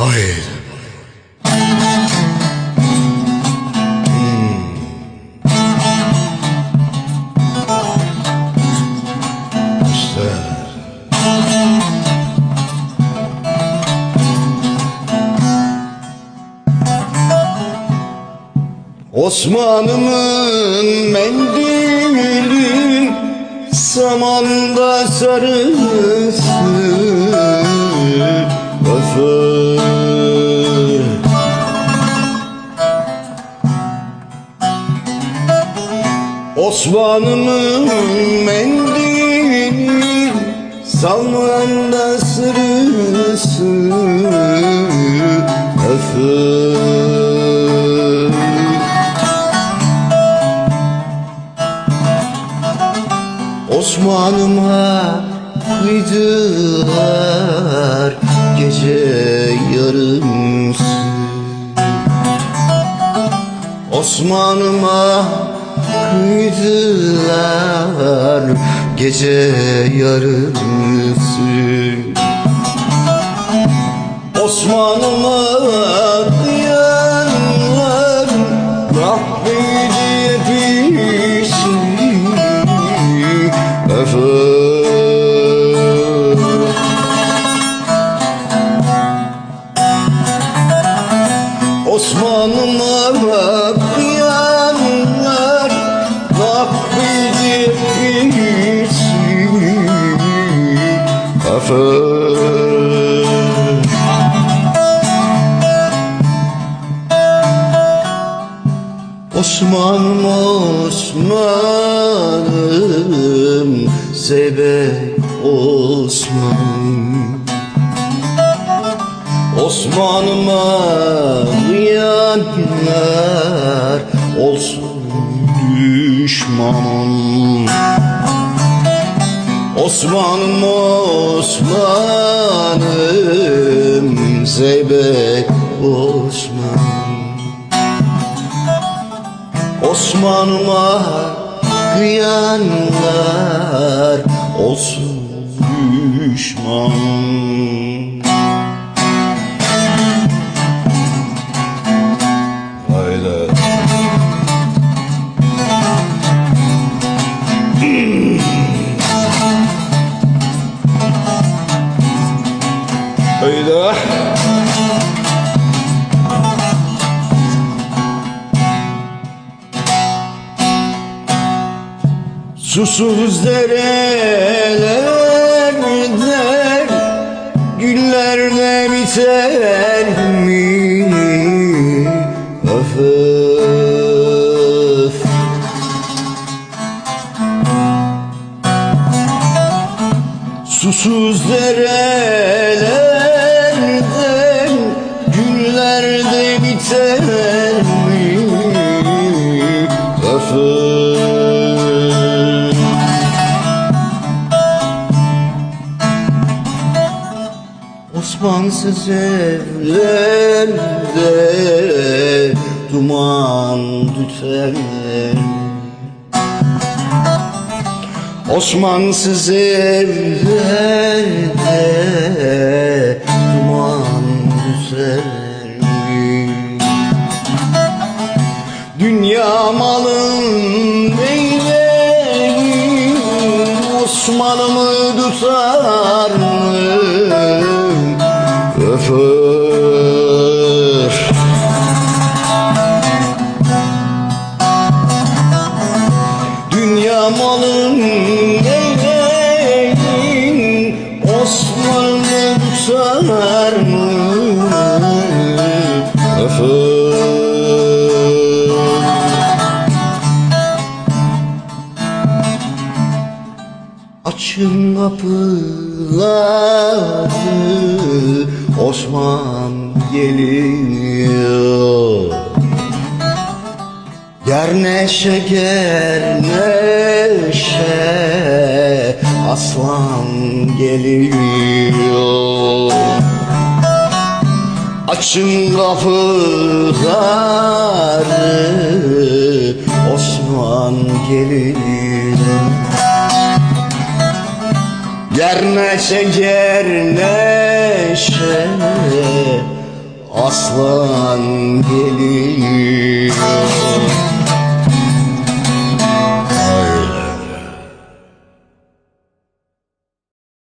Hayır. İşte. Osman'ımın mendili Samanda sarısı Öfür Osman'ımın mendili Samanda sarısı Öfür Osman'ıma kıydılar gece yarımsı Osman'ıma kıydılar gece yarımsı Osman'ıma Öfür Osman'ım Osman'ım Zeybek Osman'ım. Osman'ıma olsun düşmanım Osman'ım Osman'ım Zeybek Osman'ım Osman'ıma kıyanlar olsun düşman Susuz derelerde Güllerde biter mi? Öf öf Susuz derelerden Osmansız evlerde duman tüter Osmansız evlerde duman tüter Dünya malın neyleyim Osman'ımı tutar mı? Dünya malın neyleyim Osman'ımı tutar mı? Açın kapıları Osman geliyor Ger neşe ger neşe Aslan geliyor. Açın kapıları Osman geliyor. Ger neşe ger neşe aslan geliyor